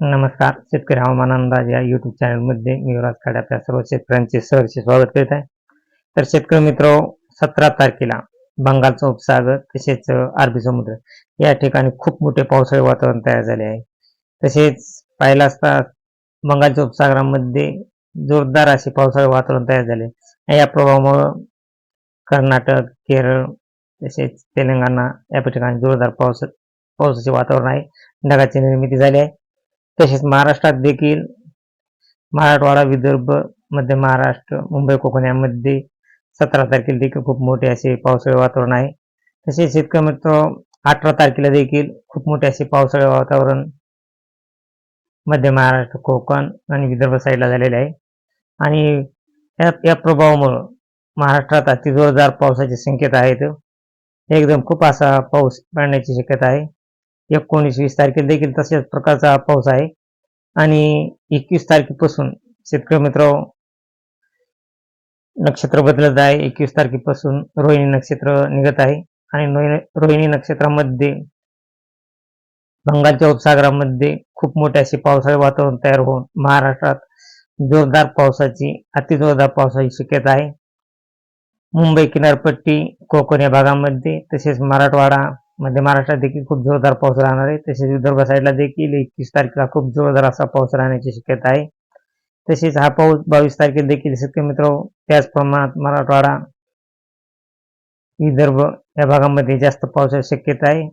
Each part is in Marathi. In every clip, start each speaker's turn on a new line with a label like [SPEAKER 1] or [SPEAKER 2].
[SPEAKER 1] नमस्कार शेतकरी हवामान अंदाज या युट्यूब चॅनलमध्ये मी युवराज खाडे आपल्या सर्व शेतकऱ्यांचे सहर्ष स्वागत करीत आहे. तर शेतकरी मित्र सतरा तारखेला बंगालचा उपसागर तसेच अरबी समुद्र या ठिकाणी खूप मोठे पावसाळी वातावरण तयार झाले आहे. तसेच पाहिलं असता बंगालच्या उपसागरामध्ये जोरदार असे पावसाळी वातावरण तयार झाले या प्रभावामुळं कर्नाटक केरळ तसेच तेलंगणा या ठिकाणी जोरदार पावस पावसाचे वातावरण आहे. ढगाची निर्मिती झाली आहे. तसेच महाराष्ट्रात देखील मराठवाडा विदर्भ मध्य महाराष्ट्र मुंबई कोकण यामध्ये सतरा तारखेला देखील खूप मोठे असे पावसाळी वातावरण आहे. तसेच शेतकरी मित्र अठरा तारखेला देखील खूप मोठे असे पावसाळी वातावरण मध्य महाराष्ट्र कोकण आणि विदर्भ साईडला झालेले आहे. आणि या या प्रभावामुळं महाराष्ट्रात अति जोरदार पावसाची संकेत आहेत. एकदम खूप असा पाऊस पडण्याची शक्यता आहे. एकोणीस वीस तारखेला देखील तशाच प्रकारचा पाऊस आहे. आणि एकवीस तारखेपासून शेतकरी मित्र नक्षत्र बदलत आहे. एकवीस तारखेपासून रोहिणी नक्षत्र निघत आहे. आणि रोहिणी- नक्षत्रामध्ये बंगालच्या उपसागरामध्ये खूप मोठे असे पावसाळे वातावरण तयार होऊन महाराष्ट्रात जोरदार पावसाची अतिजोरदार पावसाची शक्यता आहे. मुंबई किनारपट्टी कोकण या भागामध्ये तसेच मराठवाडा मध्य महाराष्ट्रात देखील खूप जोरदार पाऊस राहणार आहे. तसेच विदर्भ साईडला देखील एकवीस तारखेला खूप जोरदार असा पाऊस राहण्याची शक्यता आहे. तसेच हा पाऊस बावीस तारखेला देखील शेतकरी मित्र त्याच प्रमाणात मराठवाडा विदर्भ या भागामध्ये जास्त पावसाची शक्यता आहे.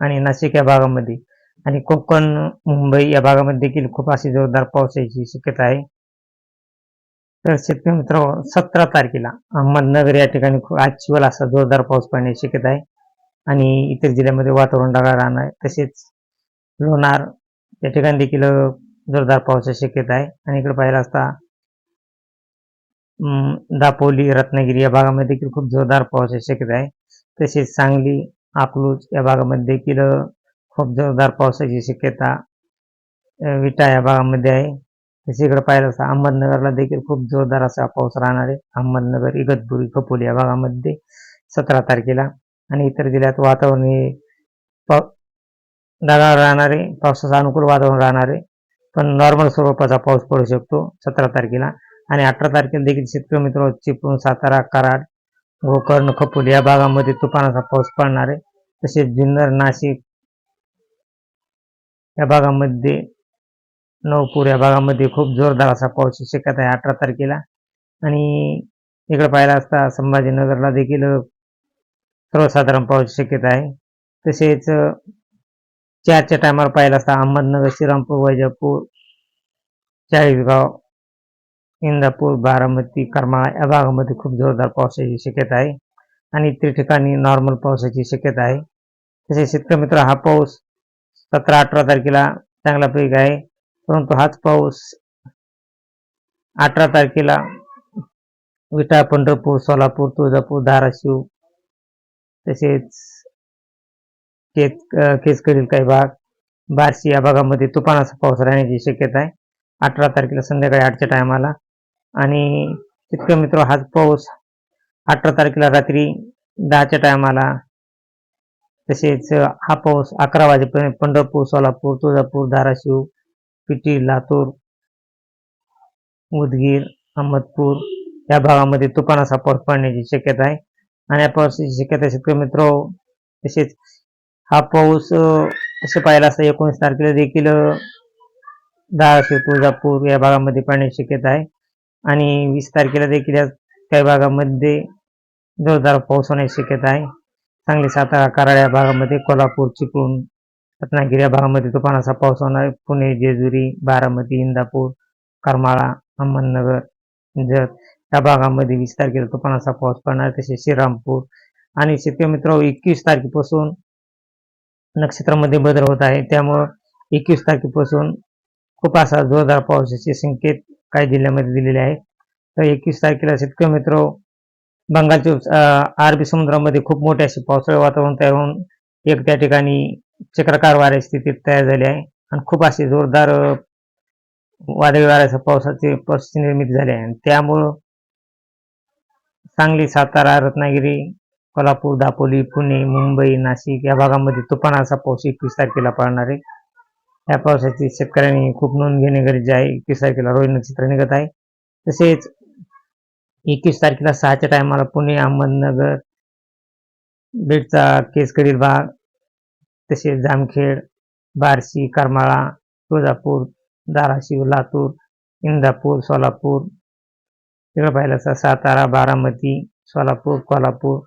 [SPEAKER 1] आणि नाशिक या भागामध्ये आणि कोकण मुंबई या भागामध्ये देखील खूप अशी जोरदार पावसाची शक्यता आहे. तर शेतकरी मित्र सतरा तारखेला अहमदनगर या ठिकाणी खूप आजची असा जोरदार पाऊस पडण्याची शक्यता आहे. आणि इतर जिल्ह्यामध्ये वातावरण ढगाळ राहणार आहे तसेच लोणार या ठिकाणी देखील जोरदार पावसाची शक्यता आहे. आणि इकडे पाहिलं असता दापोली रत्नागिरी या भागामध्ये देखील खूप जोरदार पावसाची शक्यता आहे. तसेच सांगली अकलूज या भागामध्ये देखील खूप जोरदार पावसाची शक्यता विटा या भागामध्ये आहे. तसे इकडे पाहिलं असता अहमदनगरला देखील खूप जोरदार असा पाऊस राहणार आहे. अहमदनगर इगतपुरी खपोली या भागामध्ये सतरा तारखेला. आणि इतर जिल्ह्यात वातावरण हे पाव ढगाळ राहणारे पावसाचं अनुकूल वातावरण राहणारे पण नॉर्मल स्वरूपाचा पाऊस पडू शकतो सतरा तारखेला. आणि अठरा तारखेला देखील शेतकरी मित्र चिपळूण सातारा कराड गोकर्ण खपूल या भागामध्ये तुफानाचा पाऊस पडणार आहे. तसेच जुन्नर नाशिक या भागामध्ये नवपूर या भागामध्ये खूप जोरदार असा पाऊस शक्यता आहे अठरा तारखेला. आणि इकडे पाहिला असता संभाजीनगरला देखील सर्वसाधारण पावसाची शक्यता आहे. तसेच चारच्या टायमाला पाहिलं असता अहमदनगर श्रीरामपूर वैजापूर चाळीसगाव इंदापूर बारामती करमाळा या भागामध्ये खूप जोरदार पावसाची शक्यता आहे. आणि इतर ठिकाणी नॉर्मल पावसाची शक्यता आहे. तसेच शेतकरी मित्र हा पाऊस सतरा अठरा तारखेला चांगल्यापैकी आहे. परंतु हाच पाऊस अठरा तारखेला विटा पंढरपूर सोलापूर तुळजापूर धाराशिव तसेच केस केसकडील काही भाग. बार्शी या भागामध्ये तुफानाचा पाऊस राहण्याची शक्यता आहे. अठरा तारखेला संध्याकाळी आठच्या टायमाला आणि इतकं मित्र हाच पाऊस अठरा तारखेला रात्री दहाच्या टायमाला तसेच हा पाऊस अकरा वाजेपर्यंत पंढरपूर सोलापूर तुळजापूर धाराशिव पिटी लातूर उदगीर अहमदपूर या भागामध्ये तुफानाचा पाऊस पडण्याची शक्यता आहे. आणि पावसाची शक्यता शेतकरी मित्र तसेच हा पाऊस तसे पाहिला असता एकोणीस तारखेला देखील धाराशिव तुळजापूर या भागामध्ये पाण्याची शक्यता आहे. आणि वीस तारखेला देखील या काही भागामध्ये जोरदार पाऊस होण्याची शक्यता आहे. सांगली सातारा कराड या भागामध्ये कोल्हापूर चिपळूण रत्नागिरी या भागामध्ये तुफानाचा पाऊस होणार पुणे जेजुरी बारामती इंदापूर करमाळा अहमदनगर जत या भागामध्ये वीस तारखेला तुफानाचा पाऊस पडणार तसेच श्रीरामपूर आणि शेतकरी मित्र एकवीस तारखेपासून नक्षत्रामध्ये बदल होत आहे. त्यामुळं एकवीस तारखेपासून खूप असा जोरदार पावसाचे संकेत काही जिल्ह्यामध्ये दिलेले आहेत. तर एकवीस तारखेला शेतकरी मित्र बंगालच्या अरबी समुद्रामध्ये खूप मोठे असे पावसाळी वातावरण तयार होऊन एक त्या ठिकाणी चक्रकार वाऱ्याची स्थिती तयार झाली आहे आणि खूप असे जोरदार वादळी वाऱ्याचा पावसाचे पावसाची निर्मिती झाली आहे. आणि त्यामुळं सांगली सातारा रत्नागिरी कोल्हापूर दापोली पुणे मुंबई नाशिक या भागामध्ये तुफानाचा पाऊस एकवीस तारखेला पडणार आहे. या पावसाची शेतकऱ्यांनी खूप नोंद घेणे गरजेचे आहे. एकवीस तारखेला रोहिण नक्षत्र निघत आहे. तसेच एकवीस तारखेला सहाच्या टायमाला पुणे अहमदनगर बीडचा केसकडील भाग तसेच जामखेड बार्शी करमाळा तुळजापूर धाराशिव लातूर इंदापूर सोलापूर तिकडं पाहिलं असता सातारा बारामती सोलापूर कोल्हापूर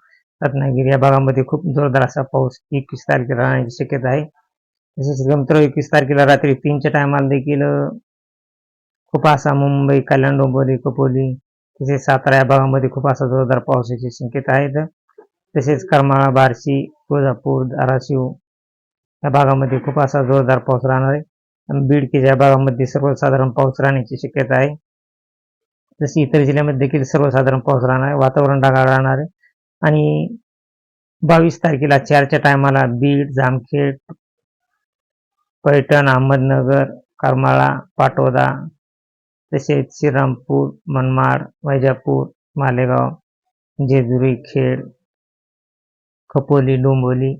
[SPEAKER 1] रत्नागिरी या भागामध्ये खूप जोरदार असा पाऊस एकवीस तारखेला राहण्याची शक्यता आहे. तसेच मित्र एकवीस तारखेला रात्री तीनच्या टायमाला देखील खूप असा मुंबई कल्याण डोंबिवली कपोली तसेच सातारा या भागामध्ये खूप असा जोरदार पावसाची शक्यता आहे. तसेच करमाळा बार्शी तुळजापूर धाराशिव या भागामध्ये खूप असा जोरदार पाऊस राहणार आहे. आणि बीड या भागामध्ये सर्वसाधारण पाऊस राहण्याची शक्यता आहे. जशी इतर जिल्ह्यामध्ये देखील सर्वसाधारण पाऊस राहणार आहे वातावरण ढगाळ राहणार आहे. आणि बावीस तारखेला चारच्या टायमाला बीड जामखेड पैठण अहमदनगर करमाळा पाटोदा तसेच श्रीरामपूर मनमाड वैजापूर मालेगाव जेजुरी खेड खपोली डोंबोली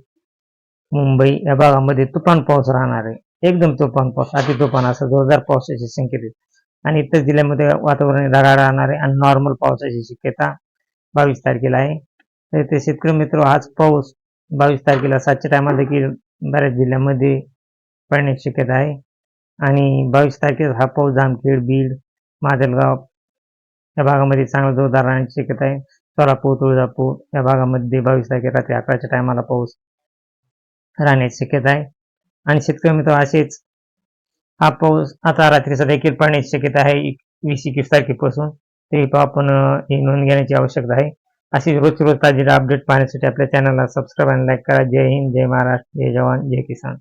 [SPEAKER 1] मुंबई या भागामध्ये तुफान पाऊस राहणार आहे. एकदम तुफान पाऊस अति तुफान असा जोरदार पावसाची संकेत आहे. आणि इतर जिल्ह्यामध्ये वातावरण ढगाळ राहणार आहे आणि नॉर्मल पावसाची शक्यता बावीस तारखेला आहे. तर ते शेतकरी मित्र हाच पाऊस बावीस तारखेला सातच्या टायमाला देखील बऱ्याच जिल्ह्यामध्ये पडण्याची शक्यता आहे. आणि बावीस तारखेला हा पाऊस जामखेड बीड माजलगाव या भागामध्ये चांगला जोरदार राहण्याची शक्यता आहे. सोलापूर तुळजापूर या भागामध्ये बावीस तारखेला रात्री अकराच्या टायमाला पाऊस राहण्याची शक्यता आहे. आणि शेतकरी मित्र असेच हा पाऊस आता रात्रीचा देखील पडण्याची शक्यता आहे. वीस एकवीस तारखेपासून ते आपण ही नोंद घेण्याची आवश्यकता आहे. अशी रोज रोज ताजी अपडेट पाहण्यासाठी आपल्या चॅनलला सबस्क्राईब आणि लाईक करा. जय हिंद जय महाराष्ट्र जय जवान जय किसान.